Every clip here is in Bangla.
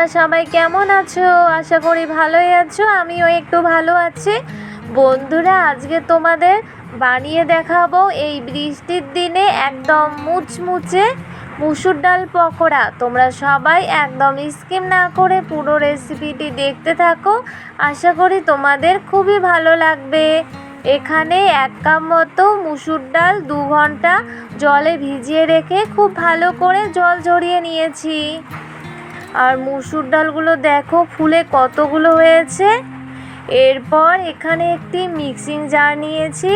তোমরা সবাই কেমন আছো? আশা করি ভালোই আছো, আমিও একটু ভালো আছি। বন্ধুরা, আজকে তোমাদের বানিয়ে দেখাবো এই বৃষ্টির দিনে একদম মুচমুচে মুসুর ডাল পকোড়া। তোমরা সবাই একদম স্কিম না করে পুরো রেসিপিটি দেখতে থাকো। আশা করি তোমাদের খুবই ভালো লাগবে। এখানে এক কাপ মতো মুসুর ডাল দু ঘণ্টা জলে ভিজিয়ে রেখে খুব ভালো করে জল ঝরিয়ে নিয়েছি। আর মুসুর ডালগুলো দেখো, ফুলে কতগুলো হয়েছে। এরপর এখানে একটি মিক্সিং জার নিয়েছি।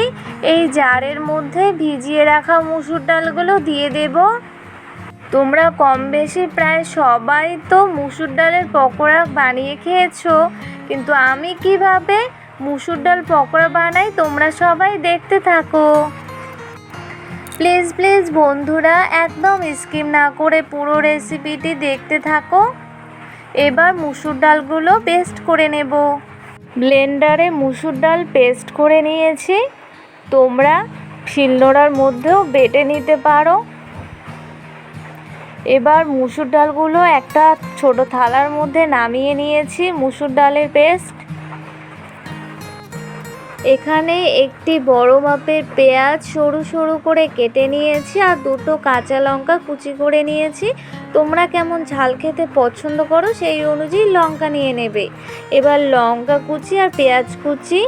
এই জারের মধ্যে ভিজিয়ে রাখা মুসুর ডালগুলো দিয়ে দেব। তোমরা কম বেশি প্রায় সবাই তো মুসুর ডালের পকোড়া বানিয়ে খেয়েছো, কিন্তু আমি কীভাবে মুসুর ডাল পকোড়া বানাই তোমরা সবাই দেখতে থাকো। প্লিজ প্লিজ বন্ধুরা, একদম স্কিম না করে পুরো রেসিপিটি দেখতে থাকো। এবার মুসুর ডালগুলো পেস্ট করে নেব। ব্লেন্ডারে মুসুর ডাল পেস্ট করে নিয়েছি। তোমরা শিলনোড়ার মধ্যেও বেটে নিতে পারো। এবার মুসুর ডালগুলো একটা ছোট থালার মধ্যে নামিয়ে নিয়েছি মুসুর ডালের পেস্ট এখানে একটি বড় মাপের পেঁয়াজ সরু সরু করে কেটে নিয়েছি আর দুটো কাঁচা লঙ্কা কুচি করে নিয়েছি। তোমরা কেমন ঝাল খেতে পছন্দ করো সেই অনুযায়ী লঙ্কা নিয়ে নেবে। এবার লঙ্কা কুচি আর পেঁয়াজ কুচি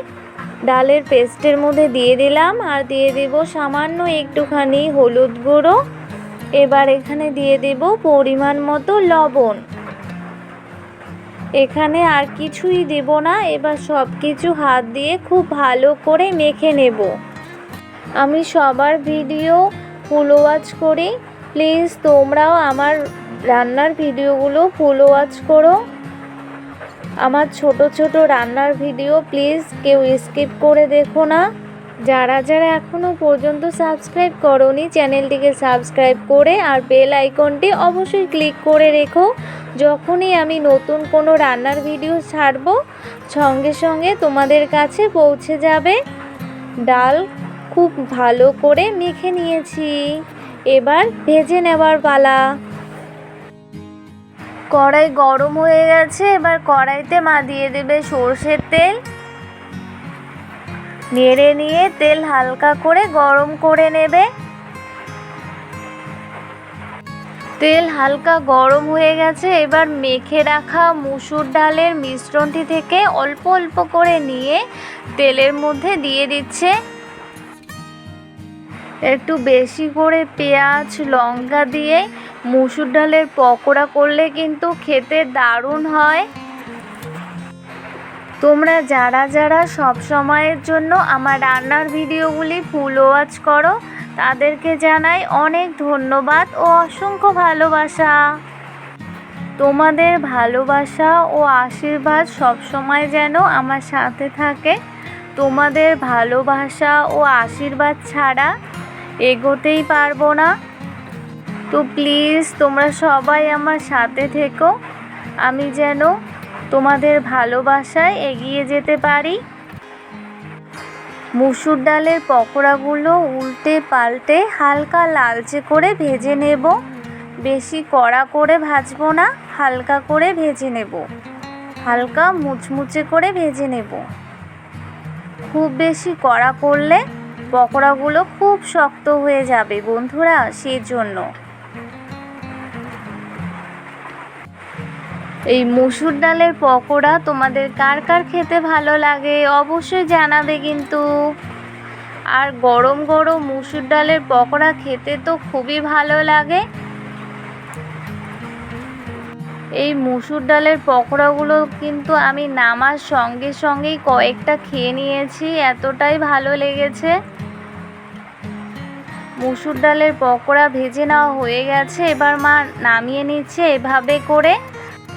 ডালের পেস্টের মধ্যে দিয়ে দিলাম আর দিয়ে দেব সামান্য একটুখানি হলুদ গুঁড়ো। এবার এখানে দিয়ে দেব পরিমাণ মতো লবণ। এখানে আর কিছুই দেব না, এবার সব কিছু হাত দিয়ে খুব ভালো করে মেখে নেব। আমি সবার ভিডিও ফুল ওয়াচ করি। প্লিজ তোমরাও আমার রান্নার ভিডিওগুলো ফুল ওয়াচ করো। আমার ছোট ছোট রান্নার ভিডিও প্লিজ কেউ স্কিপ করে দেখো না। যারা যারা এখনও পর্যন্ত সাবস্ক্রাইব করনি, চ্যানেলটিকে সাবস্ক্রাইব করে আর বেল আইকনটি অবশ্যই ক্লিক করে রেখো। যখনই আমি নতুন কোনো রান্নার ভিডিও ছাড়বো, সঙ্গে সঙ্গে তোমাদের কাছে পৌঁছে যাবে। ডাল খুব ভালো করে মেখে নিয়েছি। এবার ভেজে নেবার পালা। কড়াই গরম হয়ে গেছে, এবার কড়াইতে মা দিয়ে দেবে সর্ষের তেল। নেড়ে নিয়ে তেল হালকা করে গরম করে নেবে। তেল হালকা গরম হয়ে গেছে, এবার মেখে রাখা মুসুর ডালের মিশ্রণটি থেকে অল্প অল্প করে নিয়ে তেলের মধ্যে দিয়ে দিচ্ছে। একটু বেশি করে পেঁয়াজ, লঙ্কা দিয়ে মুসুর ডালের পকোড়া করলে কিন্তু খেতে দারুণ হয়। তোমরা যারা যারা সব সময়ের জন্য আমার রান্নার ভিডিওগুলি ফুল ওয়াচ করো, তাদেরকে জানাই অনেক ধন্যবাদ ও অসংখ্য ভালোবাসা। তোমাদের ভালোবাসা ও আশীর্বাদ সবসময় যেন আমার সাথে থাকে। তোমাদের ভালোবাসা ও আশীর্বাদ ছাড়া এগোতেই পারব না। তো প্লিজ তোমরা সবাই আমার সাথে থেকো। আমি যেন তোমাদের ভালোবাসায় এগিয়ে যেতে পারি? মুসুর ডালের পকোড়াগুলো উল্টে পাল্টে হালকা লালচে করে ভেজে নেব। বেশি কড়া করে ভাজবো না, হালকা করে ভেজে নেব। হালকা মুচমুচে করে ভেজে নেব। খুব বেশি কড়া করলে পকোড়াগুলো খুব শক্ত হয়ে যাবে বন্ধুরা, সেজন্য। এই মসুর ডালের পকোড়া তোমাদের কার কার খেতে ভালো লাগে অবশ্যই জানাবে কিন্তু। আর গরম গরম মুসুর ডালের পকোড়া খেতে তো খুবই ভালো লাগে। এই মুসুর ডালের পকোড়াগুলো কিন্তু আমি নামার সঙ্গে সঙ্গেই কয়েকটা খেয়ে নিয়েছি, এতটাই ভালো লেগেছে। মুসুর ডালের পকোড়া ভেজে নেওয়া হয়ে গেছে, এবার মা নামিয়ে নিচ্ছে এভাবে করে।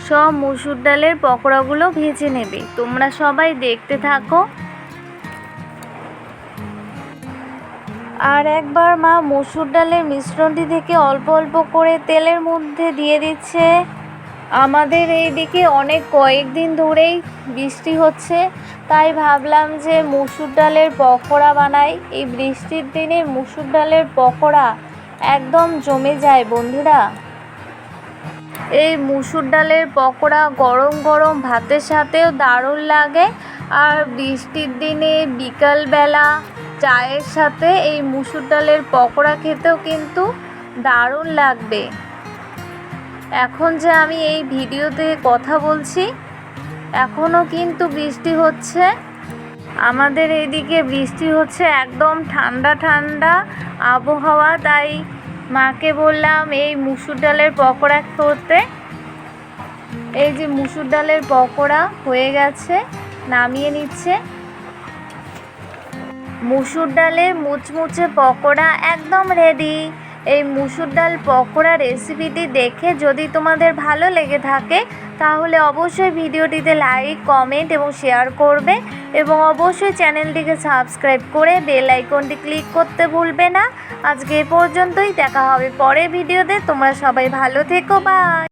সব মুসুর ডালের পকোড়াগুলো ভেজে নেবে। তোমরা সবাই দেখতে থাকো। আর একবার মা মসুর ডালের মিশ্রণটি থেকে অল্প অল্প করে তেলের মধ্যে দিয়ে দিচ্ছে। আমাদের এই দিকে অনেক কয়েকদিন ধরেই বৃষ্টি হচ্ছে, তাই ভাবলাম যে মুসুর ডালের পকোড়া বানাই। এই বৃষ্টির দিনে মুসুর ডালের পকোড়া একদম জমে যায়, বন্ধুরা। এই মুসুর ডালের পকোড়া গরম গরম ভাতের সাথেও দারুণ লাগে। আর বৃষ্টির দিনে বিকালবেলা চায়ের সাথে এই মুসুর ডালের পকোড়া খেতেও কিন্তু দারুণ লাগবে। এখন যে আমি এই ভিডিওতে কথা বলছি এখনও কিন্তু বৃষ্টি হচ্ছে। আমাদের এইদিকে বৃষ্টি হচ্ছে একদম ঠান্ডা ঠান্ডা আবহাওয়া, তাই মাকে বললাম, এই মুসুর ডালের পকোড়া করতে এই যে মুসুর ডালের পকোড়া হয়ে গেছে, নামিয়ে নিচ্ছে। মুসুর ডালের মুচমুচে পকোড়া একদম রেডি এই মুসুর ডাল পকোড়া রেসিপিটি দেখে যদি তোমাদের ভালো লেগে থাকে, তাহলে অবশ্যই ভিডিওটিতে লাইক কমেন্ট এবং শেয়ার করবে এবং অবশ্যই চ্যানেলটিকে সাবস্ক্রাইব করে বেল আইকনটি ক্লিক করতে ভুলবে না। আজকে এ পর্যন্তই, দেখা হবে পরে ভিডিওতে। তোমরা সবাই ভালো থেকো বাই